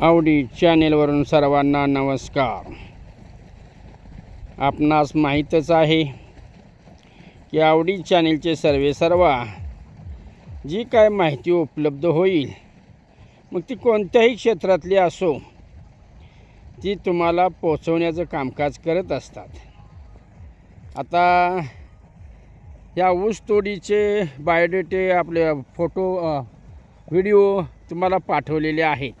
आवडी चॅनेलवरून सर्वांना नमस्कार. आपणास माहीतच आहे की आवडी चॅनेलचे सर्वे सर्वा जी काय माहिती उपलब्ध होईल मग ती कोणत्याही क्षेत्रातली असो ती तुम्हाला पोचवण्याचं कामकाज करत असतात. आता या ऊसतोडीचे बायोडेटे आपले फोटो व्हिडिओ तुम्हाला पाठवलेले आहेत.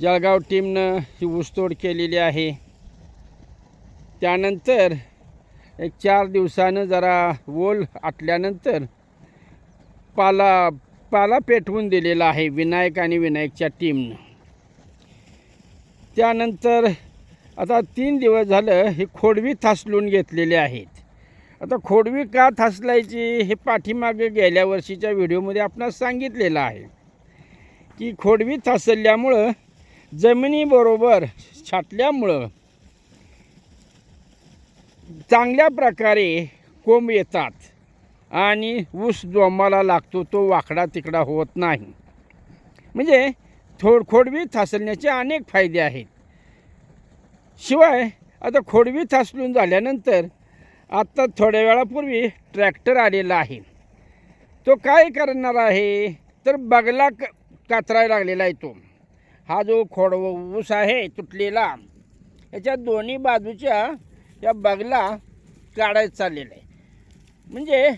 जळगाव टीमनं ही ऊसतोड केलेली आहे. त्यानंतर एक चार दिवसानं जरा ओल आटल्यानंतर पाला पाला पेटवून दिलेला आहे विनायक आणि विनायकच्या टीमनं. त्यानंतर आता तीन दिवस झालं ही खोडवी थासलून घेतलेली आहेत. आता खोडवी का थासलायची हे पाठीमागे गेल्या वर्षीच्या व्हिडिओमध्ये आपणास सांगितलेलं आहे. की खोडवी थासल्यामुळं जमिनीबरोबर छाटल्यामुळं चांगल्या प्रकारे कोंब येतात आणि ऊस जोमाला लागतो तो वाकडा तिकडा होत नाही. म्हणजे थोड खोडवी थासण्याचे अनेक फायदे आहेत. शिवाय आता खोडवी थासलून झाल्यानंतर आत्ता थोड्या वेळापूर्वी ट्रॅक्टर आलेला आहे. तो काय करणार आहे? तर बगला क कातरायला लागलेला आहे तो. हा जो खोड ऊस आहे तुटलेला याच्या दोन्ही बाजूच्या या बगला काढायचं चाललेलं आहे. म्हणजे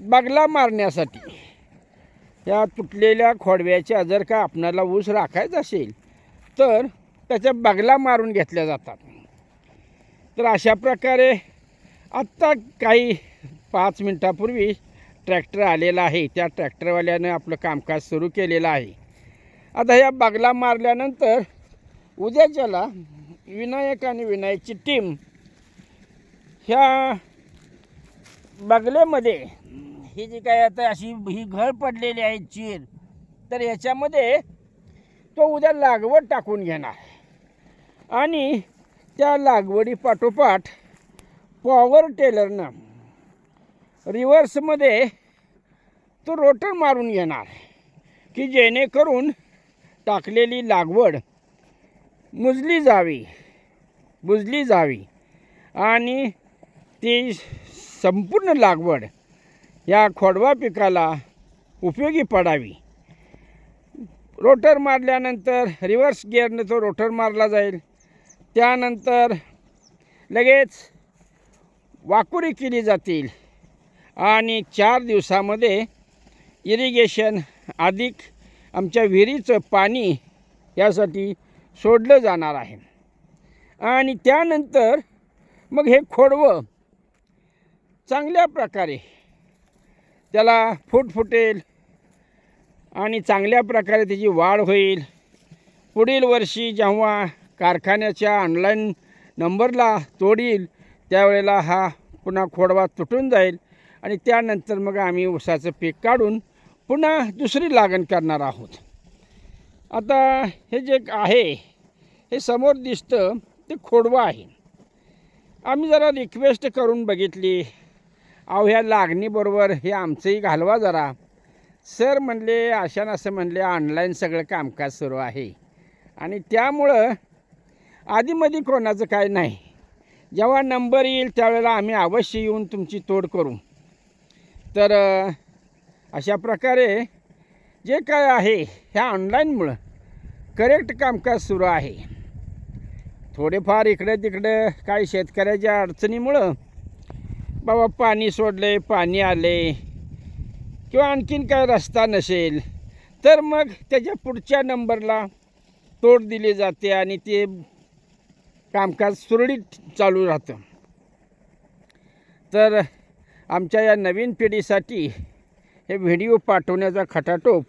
बगला मारण्यासाठी या तुटलेल्या खोडव्याच्या जर का आपणाला ऊस राखायचा असेल तर त्याच्या बगला मारून घेतल्या जातात. तर अशा प्रकारे आत्ता काही पाच मिनटापूर्वी ट्रॅक्टर आलेला आहे. त्या ट्रॅक्टरवाल्यानं आपलं कामकाज सुरू केलेलं आहे. आता ह्या बागला मारल्यानंतर उद्याच्याला विनायक आणि विनायकची टीम ह्या बागलेमध्ये ही जी काय आता अशी ही घळ पडलेली आहे चीर तर याच्यामध्ये तो उद्या लागवड टाकून घेणार. आणि त्या लागवडी पाठोपाठ पॉवर टेलरनं रिव्हर्समध्ये तो रोटर मारून घेणार की जेणेकरून टाकलेली लागवड मुजली जावी बुजली जावी. आणि ती संपूर्ण लागवड या खोडवा पिकाला उपयोगी पडावी. रोटर मारल्यानंतर रिव्हर्स गिअरने तो रोटर मारला जाईल. त्यानंतर लगेच वाकुरी केली जातील. आणि चार दिवसामध्ये इरिगेशन अधिक आमच्या विहिरीचं पाणी यासाठी सोडलं जाणार आहे. आणि त्यानंतर मग हे खोडवं चांगल्या प्रकारे त्याला फूट फुटेल आणि चांगल्या प्रकारे त्याची वाढ होईल. पुढील वर्षी जेव्हा कारखान्याच्या ऑनलाईन नंबरला तोडील त्यावेळेला हा पुन्हा खोडवा तुटून जाईल आणि त्यानंतर मग आम्ही ऊसाचं पीक काढून पुन्हा दुसरी लागण करणार आहोत. आता हे जे आहे हे समोर दिसतं ते खोडवा आहे. आम्ही जरा रिक्वेस्ट करून बघितली. अहो ह्या लागणीबरोबर हे आमचंही घालवा जरा. सर म्हणले आशान असं म्हणले ऑनलाईन सगळं कामकाज सुरू आहे. आणि त्यामुळं आधीमध्ये कोणाचं काय नाही. जेव्हा नंबर येईल त्यावेळेला आम्ही अवश्य येऊन तुमची तोड करू. तर अशा प्रकारे जे काय आहे ह्या ऑनलाईनमुळं करेक्ट कामकाज सुरू आहे. थोडेफार इकडे तिकडे काही शेतकऱ्याच्या अडचणीमुळं बाबा पाणी सोडले पाणी आले किंवा आणखीन काय रस्ता नसेल तर मग त्याच्या पुढच्या नंबरला तोड दिली जाते आणि ते कामकाज सुरळीत चालू राहतं. तर आमच्या या नवीन पिढीसाठी हे व्हिडिओ पाठवण्याचा खटाटोप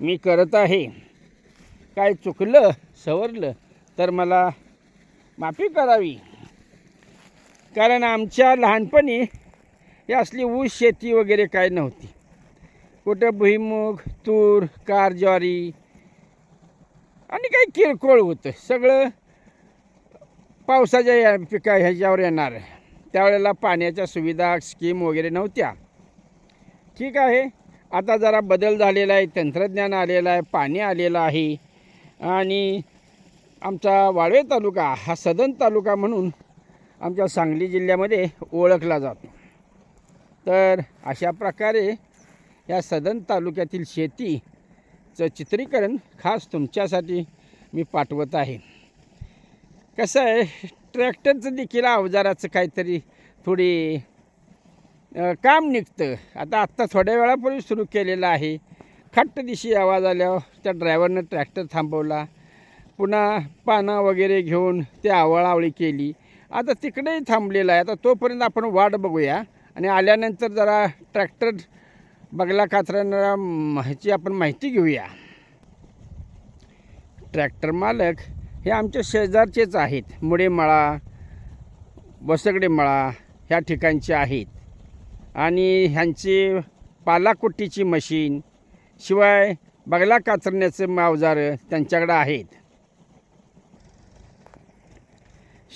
मी करत आहे. काय चुकलं सवरलं तर मला माफी करावी. कारण आमच्या लहानपणी हे असली ऊस शेती वगैरे काय नव्हती. कुठं भुईमुग तूर कार ज्वारी आणि काही किरकोळ होतं. सगळं पावसाच्या या पिका ह्याच्यावर येणार त्यावेळेला पाण्याच्या सुविधा स्कीम वगैरे नव्हत्या. ठीक आहे. आता जरा बदल झालेला आहे तंत्रज्ञान आलेलं आहे पाणी आलेलं आहे. आणि आमचा वाळवे तालुका हा सदन तालुका म्हणून आमच्या सांगली जिल्ह्यामध्ये ओळखला जातो. तर अशा प्रकारे या सदन तालुक्यातील शेतीचं चित्रीकरण खास तुमच्यासाठी मी पाठवत आहे. कसं आहे ट्रॅक्टरचं देखील अवजाराचं काहीतरी थोडी काम निघतं. आता आत्ता थोड्या वेळापूर्वी सुरू केलेलं आहे. खट्ट दिशी आवाज आल्यावर त्या ड्रायव्हरनं ट्रॅक्टर थांबवला. पुन्हा पानं वगैरे घेऊन ते आवळावळी केली. आता तिकडेही थांबलेलं आहे. आता तोपर्यंत आपण वाट बघूया. आणि आल्यानंतर जरा ट्रॅक्टर बगला कात्रणारा ह्याची आपण माहिती घेऊया. ट्रॅक्टर मालक हे आमच्या शेजारचेच आहेत. मुडेमळा बसगडे मळा ह्या ठिकाणचे आहेत. आणि ह्यांची पालाकुट्टीची मशीन शिवाय बगला कातरण्याचे अवजारं त्यांच्याकडं आहेत.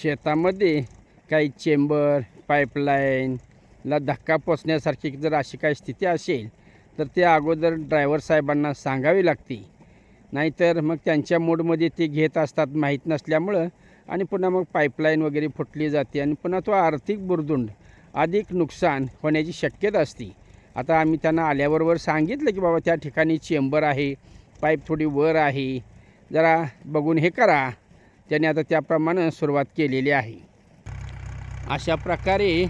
शेतामध्ये काही चेंबर पाईपलाईनला धक्का पोचण्यासारखी जर अशी काही स्थिती असेल तर ते अगोदर ड्रायव्हर साहेबांना सांगावी लागते. नाहीतर मग त्यांच्या मूडमध्ये ते घेत असतात माहीत नसल्यामुळं आणि पुन्हा मग पाईपलाईन वगैरे फुटली जाते आणि पुन्हा तो आर्थिक बुरदुंड अधिक नुकसान होण्याची शक्यता असते. आता आम्ही त्यांना आल्याबरोबर सांगितलं की बाबा त्या ठिकाणी चेंबर आहे पाईप थोडी वर आहे. जरा बघून हे करा. त्याने आता त्याप्रमाणे सुरुवात केलेली आहे. अशा प्रकारे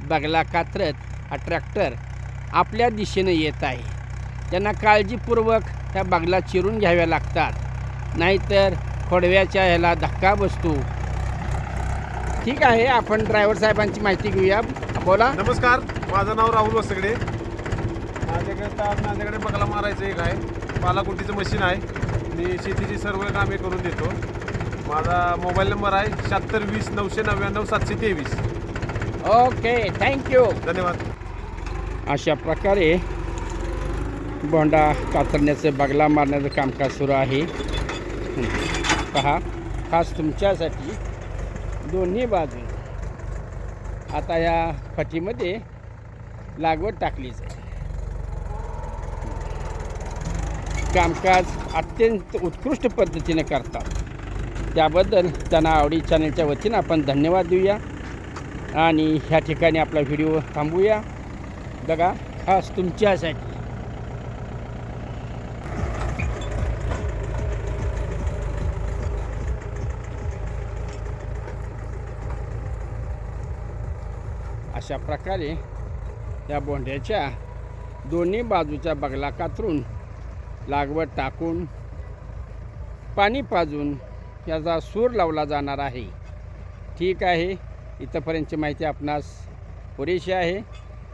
बगला कात्रत हा ट्रॅक्टर आपल्या दिशेनं येत आहे. त्यांना काळजीपूर्वक त्या बागला चिरून घ्याव्या लागतात. नाहीतर खोडव्याच्या ह्याला धक्का बसतो. ठीक आहे आपण ड्रायव्हर साहेबांची माहिती घेऊया. बोला. नमस्कार माझं नाव राहुल वसगडे. माझ्याकडे माझ्याकडे बगला मारायचं एक आहे. पालाकुंटीचं मशीन आहे. मी शेतीची सर्व कामे करून देतो. माझा मोबाईल नंबर आहे शहात्तर वीस नऊशे नव्याण्णव सातशे तेवीस. ओके थँक्यू धन्यवाद. अशा प्रकारे बोंडा कातरण्याचं बागला मारण्याचं कामकाज सुरू आहे. पहा खास तुमच्यासाठी दोन्ही बाजू आता या फटीमध्ये लागवड टाकलीच आहे. कामकाज अत्यंत उत्कृष्ट पद्धतीने करतात. त्याबद्दल त्यांना आवडी चॅनलच्या वतीनं आपण धन्यवाद देऊया. आणि ह्या ठिकाणी आपला व्हिडिओ थांबूया. बघा खास तुमच्यासाठी अशा प्रकारे त्या बोंड्याच्या दोन्ही बाजूच्या बगला कातरून लागवड टाकून पाणी पाजून याचा सूर लावला जाणार आहे. ठीक आहे. इथंपर्यंतची माहिती आपणास पुरेशी आहे.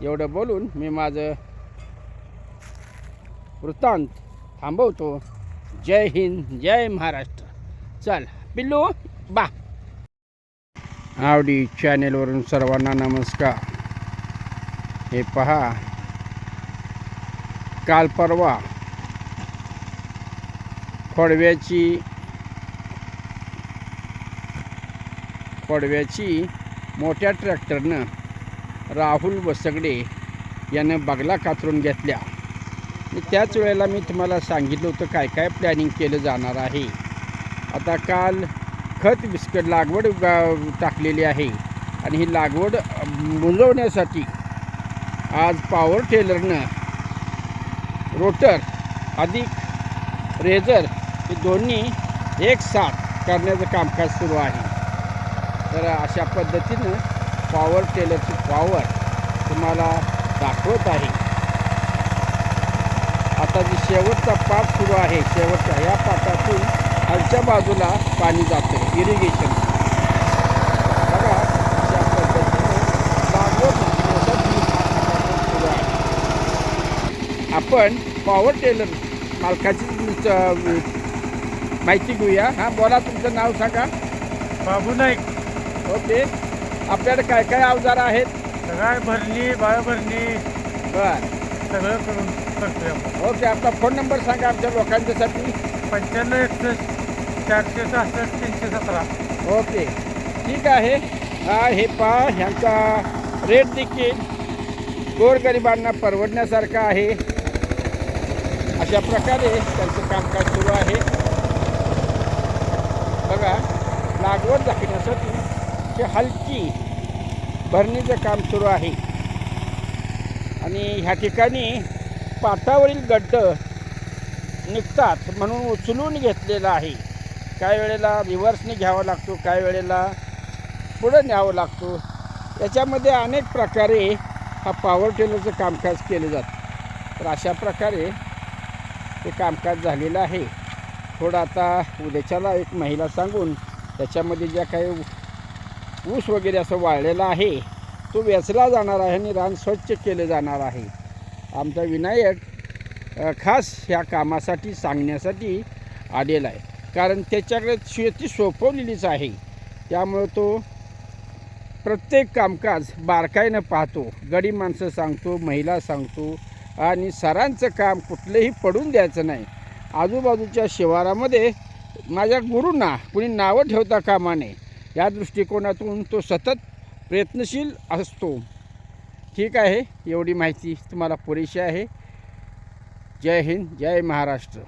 एवढं बोलून मी माझं वृत्तांत थांबवतो. जय हिंद जय महाराष्ट्र. चल पिल्लू बा. आवडी चॅनेलवरून सर्वांना नमस्कार. हे पहा. काल परवा खोडव्याची खोडव्याची मोठ्या ट्रॅक्टरनं राहुल वसगडे यानं बगला कातरून घेतल्या. त्याच वेळेला मी तुम्हाला सांगितलं होतं काय काय प्लॅनिंग केलं जाणार आहे. आता काल खत बिस्कट लागवड गा- टाकलेली आहे. आणि ही लागवड मुजवण्यासाठी आज पॉवर टेलरनं रोटर अधिक रेझर हे दोन्ही एक साथ करण्याचं कामकाज सुरू आहे. तर अशा पद्धतीनं पॉवर टेलरची पॉवर तुम्हाला दाखवत आहे. आता जी शेवटचा पाठ सुरू आहे शेवटच्या या पाठातून खालच्या बाजूला पाणी जातं इरिगेशन बघा पद्धतीनं आपण पॉवर टेलर मालकाची माहिती घेऊया. हां बोला तुमचं नाव सांगा. बाबू नाईक. ओके. आपल्याकडे काय काय अवजार आहेत? सगळ्या भरणी बाळ भरणी बर. सगळं करून करतोय आपण. ओके आपला फोन नंबर सांगा आमच्या लोकांच्यासाठी. पंच्याण्णव एकसष्ट. चारशे सहासष्ट तीनशे सतरा. ओके. ठीक आहे. हा हे पहा ह्यांचा रेट देखील गोरगरिबांना परवडण्यासारखा आहे. अशा प्रकारे त्यांचं कामकाज सुरू आहे. बघा लागवड दाखवण्यासाठी ते हलकी भरणीचं काम सुरू आहे. आणि ह्या ठिकाणी पाटावरील गड्ड निघतात म्हणून उचलून घेतलेलं आहे. काही वेळेला रिव्हर्सने घ्यावा लागतो काही वेळेला पुढं न्यावं लागतो. याच्यामध्ये अनेक प्रकारे हा पॉवर टेलरचं कामकाज केलं जातं. तर अशा प्रकारे ते कामकाज झालेलं आहे. थोडं आता उद्याच्याला एक महिला सांगून त्याच्यामध्ये ज्या काही ऊस वगैरे असं वाळलेला आहे तो वेचला जाणार आहे आणि रान स्वच्छ केले जाणार आहे. आमचा विनायक खास ह्या कामासाठी सांगण्यासाठी आलेला आहे. कारण त्याच्याकडे शेती सोपवलेलीच आहे. त्यामुळं तो प्रत्येक कामकाज बारकाईनं पाहतो. गडी माणसं सांगतो महिला सांगतो आणि सरांचं काम कुठलंही पडून द्यायचं नाही. आजूबाजूच्या शिवारामध्ये माझ्या गुरूंना कुणी नावं ठेवता कामा नये. या दृष्टिकोनातून तो सतत प्रयत्नशील असतो. ठीक आहे एवढी माहिती तुम्हाला पुरेशी आहे. जय हिंद जय महाराष्ट्र.